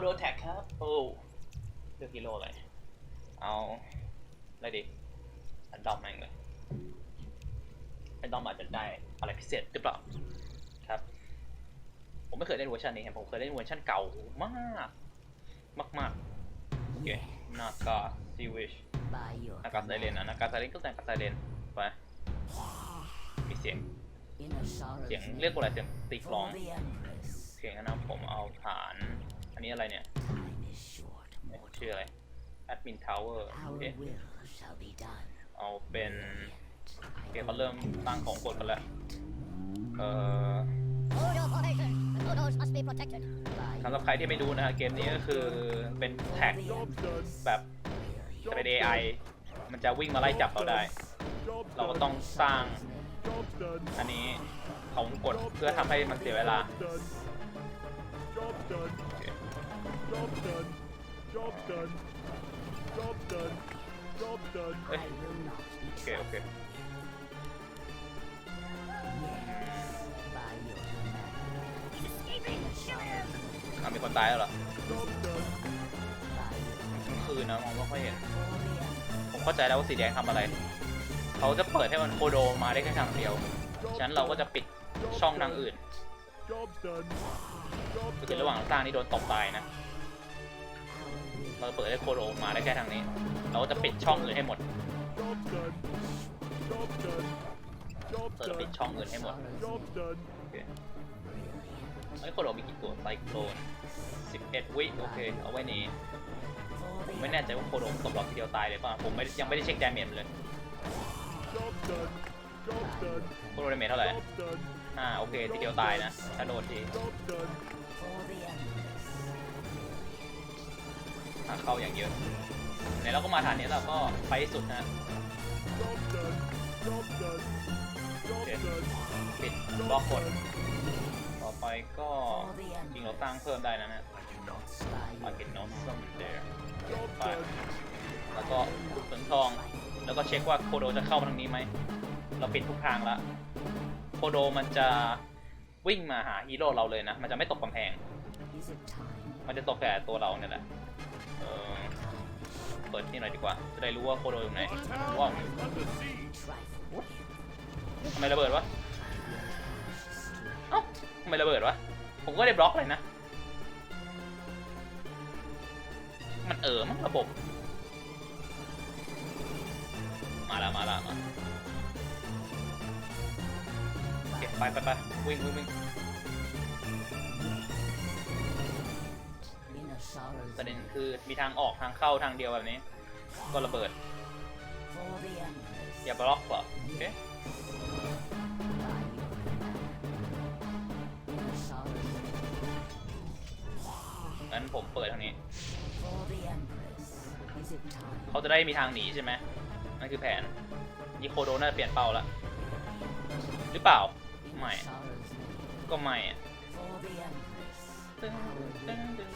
โดแท็กครับ โอ้เลือกฮีโร่อะไรเอาอะไรดีอันดอมแม่งเลยอันดอมอาจจะได้อะไรพิเศษหรือเปล่าครับ ผมไม่เคยเล่นเวอร์ชันนี้ครับผมเคยเล่นเวอร์ชันเก่ามากมากมากๆโอเคนากาซีวิช by your นากาไซเรนอะนากาไซเรนก็แต่งกาไซเรนไปมีเสียง in a sorrow's เสียง name. เรียกว่าอะไรเสียงตีกลอง For the Empress, โอเคงั้นนะผมเอาฐานอั นนี้อะไรเนี่ยชื่ออะไร Admin Tower โอ Our เคเอาเป็น Orient, โอเคเขาเริ่มตั้งของกดกันแล้วเอ่อสำหรับใครที่ไม่ดูนะฮะเกมนี้ก็คือเป็นแท็กแบบจะเป็น AI มันจะวิ่งมาไล่จับเราได้ เราก็ต้องสร้างอันนี้ของกดเพื่อทำให้มันเสียเวลา Job's done. Job's done. Job's done. Job's done. Ê. I will not be โอเค โอเค by your command. Escaping killer. อะมีคนตายแล้วเหรอ Job's done. By your คืนนะมองไม่ค่อยเห็น for the Empress. ผมเข้าใจแล้วว่าสีแดงทำอะไร เขาจะเปิดให้มันโคโดมาได้แค่ทางเดียวฉะนั้นเราก็จะปิดช่องทางอื่น Job's done. ก็ Job's คือระหว่าง done. สร้างนี่โดนตบตายนะ เราเปิดให้โคโดมาได้แค่ทางนี้ เราก็จะปิดช่องอื่นให้หมดเราจะปิดช่องอื่นให้หมดโอเคไอ้โคโดมีกี่ตัวไซโคลน11 วิโอเค เอาไว้นี้ผมไม่แน่ใจว่าโคโดตบเราทีเดียวตายเลยป่ะผมไม่ยังไม่ได้เช็คดาเมจเลย Job's done. Job's done. โคโดดาเมจเท่าไหร่อ่าโอเคทีเดียวตายนะถ้าโดนที ถ้าเข้าอย่างเยอะไหนเราก็มาฐานนี้แล้วก็ไปสุดนะ Job's done. Job's done. Job's Okay. done. ปิดบล็อกกดต่อไปก็จริงเรา Empress. สร้งเพิ่มได้นะนะ By มาเก็ตโนตซัมเดอร์ไปแล้วก็ขุดเหมืองทอง แล้วก็เช็คว่าโคโดจะเข้ามาทางนี้ไหม เราปิดทุกทางละโคโดมันจะวิ่งมาหาฮีโร่เราเลยนะ มันจะไม่ตกกำแพง มันจะตกแต่ตัวเราเนี่ยแหละ เปิดนี่หน่อยดีกว่า จะได้รู้ว่าโคโดอยู่ไหนว้าวทำไมระเบิดวะ เอ้าทำไมระเบิดวะ ผมก็ได้บล็อกเลยนะ มันเออมั้งระบบ มาแล้วมาแล้วมาโอเคไปไปไปวิ่งวิ่งวิ่ง ประเด็นคือมีทางออกทางเข้าทางเดียวแบบนี้ ก็ระเบิด อย่าบล็อกเหรอโอเคงั้นผมเปิดทางนี้ เขาจะได้มีทางหนีใช่ไหมนั่นคือแผนยี่โคโดน่าจะเปลี่ยนเป้าละหรือเปล่า ไม่ ก็ไม่อะ ตึ้งตึ้งตึ้ง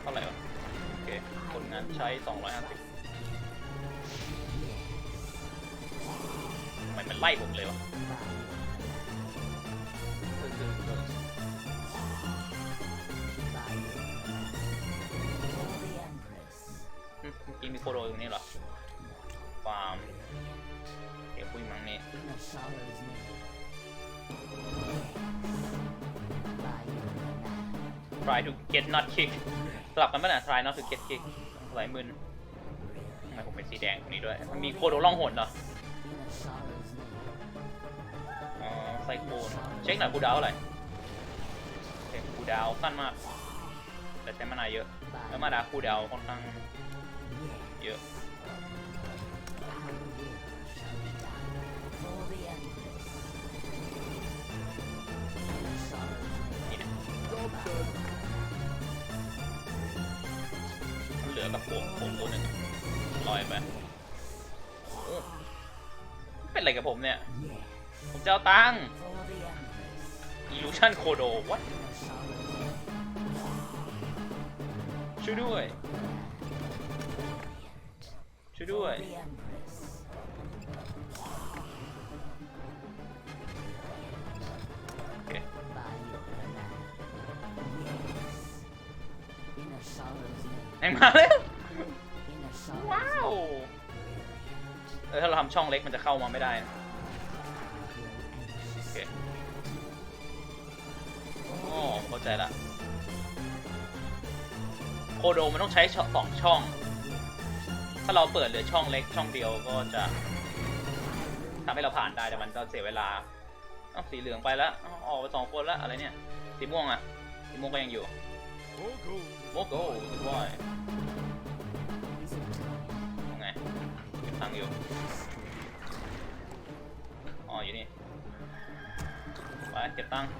เท่าไหร่วะโอเคผลงานใช้ 250ทำไมมันไล่ผมเลยวะ By your command. ตึ้งตึ้งตึ้ง By your command. For the Empress. อืมเมื่อกี้มีโคโดตรงนี้เหรอฟาร์มเดี๋ยวคุยมั้งนี่ try to get not kick สลับกันป่ะน่ะ try not to get kick หลายมึนทำไมผมเป็นสีแดงตรงนี้ด้วย มันมีโคโดล่องหนเหรออ๋อไซโคนเช็คหน่อยคูดาวน์เท่าไร่โอเคคูดาวสั้นมาก แต่ใช้มานาเยอะ แล้วมาดาคูดาวค่อนข้างเยอะ ลือกับโป่งโป่งตัวหนึ่งลอยไปเป็นอะไรกับผมเนี่ย ผมจะเอาตังค์ illusion kodo what ช่วยด้วย ช่วยด้วย แม่งมาแล้ว In the sorrows ว้าว of เออถ้าเราทำช่องเล็กมันจะเข้ามาไม่ได้นะ grow โอ anxious. เคอ๋อเข้าใจละโคโดมันต้องใช้ช่องสองช่อง ถ้าเราเปิดเหลือช่องเล็กช่องเดียวก็จะทำให้เราผ่านได้แต่มันจะเสียเวลาเอ้าสีเหลืองไปแล้วเอ้าออกไปสองคนแล้วอะไรเนี่ยสีม่วงอะสีม่วงก็ยังอยู่ Pogo. โอ้โหสุดยอด Is it time? ยังไงเก็บตังค์อยู่ อ๋อ อยู่นี่ ไป เก็บตังค์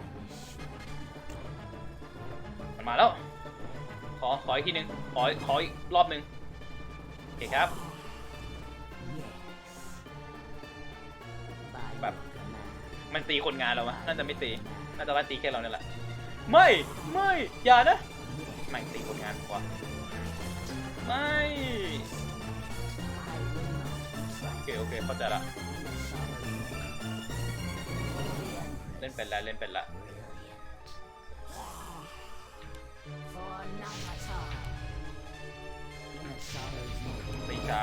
มันมาแล้ว ขอ ขออีกทีหนึ่งขอ ขออีกรอบหนึ่งโอเคครับ By Bap. your command. มันตีคนงานเราวะน่าจะไม่ตี น่าจะว่าตีแค่เราเนี่ยแหละ ไม่ ไม่ อย่านะ หม่งตีผลงานกว่าไม่โอเคโอเคเข้าใจละเล่นเป็นละเล่นเป็นละตีช้า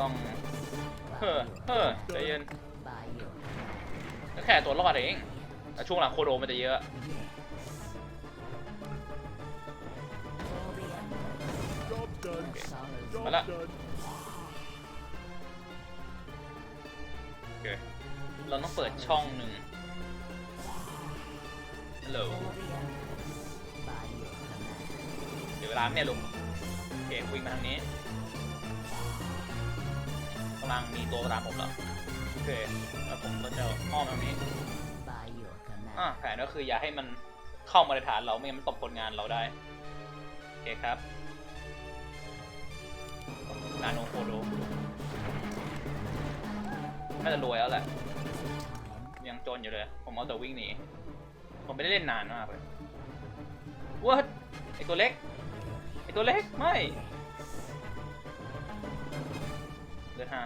ต้องเฮ้อเฮ้อใจเย็นแค่ตัวรอดเอง แต่ช่วงหลังโคโดมันจะเยอะ For the Empress. Job done. Job Voilà. done. โอเคเราต้องเปิดช่องหนึ่งฮัลโหลเดี๋ยวเวลาเนี่ยลุงโอเควิ่งมาทางนี้กำลังมีตัวตามผมแล้วโอเคแล้วผมก็จะอ้อมทางนี้ อ่าแผนก็คืออย่าให้มันเข้ามาในฐานเราไม่งั้นมันตบผลงานเราได้ โอเคครับนาโนโคโดน่าจะรวยแล้วแหละ ยังจนอยู่เลย ผมเอาแต่วิ่งหนี ผมไม่ได้เล่นนานมากเลย What ไอตัวเล็ก ไอตัวเล็ก ไม่เลือดห้า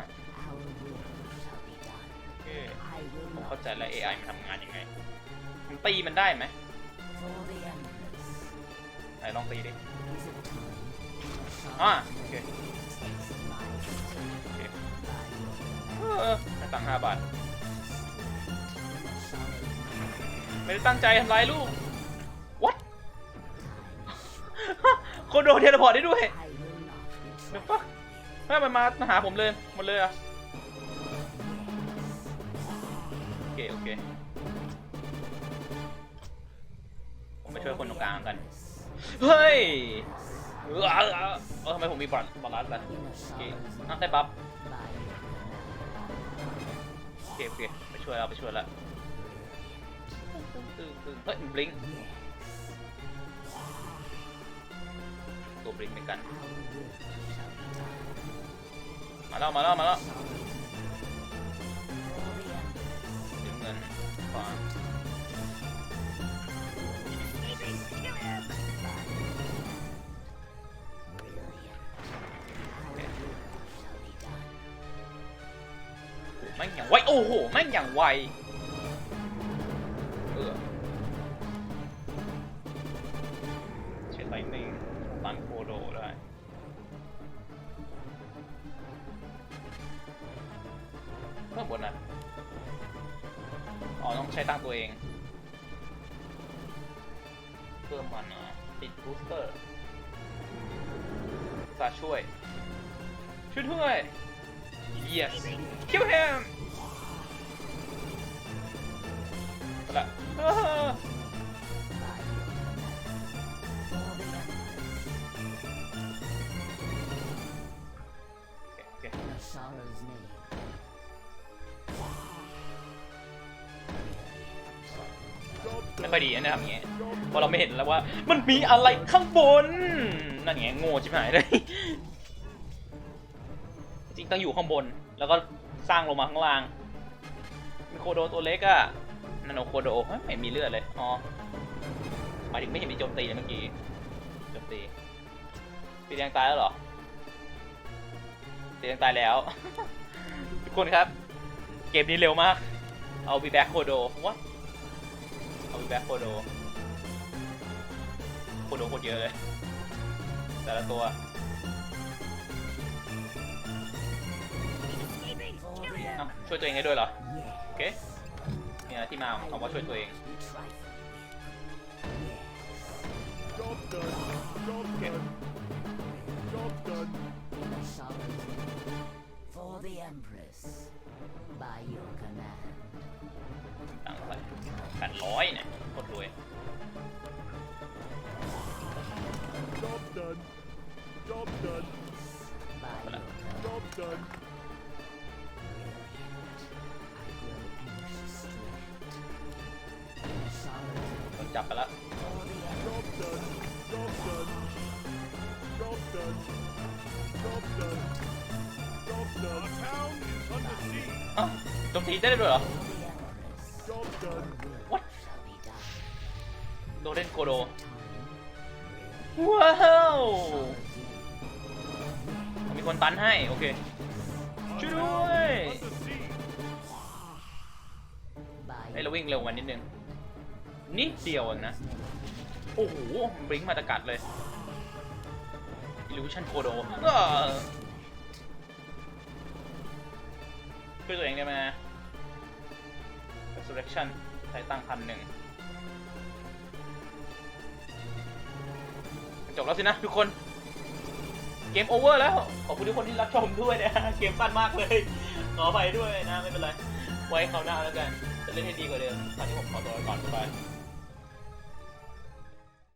Our will shall be done. โอผมเข้าใจแล้ว AI มันทำงานยังไง มันตีมันได้ไหม for the Empress. ไหนลองตีดิ Is it time? In the อ่า sorrows โอเค Taste my โอเค by your เอ command. อให้ตังค์ห้าบาท In the sorrows ไม่ได้ตั้งใจทำร้ายลูก What โคโดเทเลพอร์ตได้ด้วย I will not be เดี๋ยว trapped. ปะแม่มันมามาหาผมเลยหมดเลยอะโอเค โอเค ช่วยคนตรงกลางกัน เฮ้ยเออเออเออทำไมผมมีบอลบอลลัสล่ะโอเคอะได้ปั๊บโอเคโอเคไปช่วยเราไปช่วยล้วตึ้งตึ้งเฮ้ยบลิงตัวบลิงเหมือนกันมาแล้วมาแล้วมาแล้วเงินขวา โอ้โหแม่งอย่างไวเออเช็ดไลนิ่งตันโคโดได้เพิ่มบนนั้นอ๋อต้องใช้ตั้งตัวเองเพิ่มมันอะติดบูสเตอร์ตาช่วย ช่วยด้วย yes kill him sorrow's name. ไม่ค่อยดีนะทำอย่างเงี้ยเพราะเราไม่เห็นแล้วว่า มันมีอะไรข้างบน นั่นไงโง่ชิบหายเลย จริงต้องอยู่ข้างบน แล้วก็สร้างลงมาข้างล่างมีโคโดตัวเล็กอะ นาโนโคโดเฮ้ยไม่มีเลือดเลย อ๋อหมายถึงไม่เห็นมีโจมตีเลยเมื่อกี้ โจมตีตีแดงตายแล้วเหรอตีแดงตายแล้ว ทุกคนครับ เกมนี้เร็วมาก เอาบีแบ็คโคโดวะเอาบีแบ็คโคโดโคโดโคตรเยอะเลย แต่ละตัวช่วยตัวเองได้ด้วยเหรอ โอเค นี่ยที่มาของคำว่าช่วยตัวเอง จับไปแล้ว For the Empress. Job done. Job done. Job done. Job done. Job done. Our town is under siege. เอ้าโจมตีได้ด้วยเหรอ For the Empress. Job done. What? Shall be done. โดเรนโกโด Time. ว้าว Solid. มีคนตันให้ โอเค Our Shoot town away. is under siege. By เฮ้ยเรา your วิ่งเร็วกว่านิดนึง นิดเดียวเองนะ โอ้โหบลิงมาตะกัดเลย Illusion Kodo ก็ช่วยตัวเองได้ไหม Resurrection ใช้ตั้งพันหนึ่งจบแล้วสินะทุกคน เกมโอเวอร์แล้ว ขอบคุณทุกคนที่รับชมด้วยนะเกมสั้นมากเลย ขออภัยด้วยนะ ไม่เป็นไร ไว้คราวหน้าแล้วกัน จะเล่นให้ดีกว่าเดิมตอนนี้ผมขอตัวก่อนบ๊ายบาย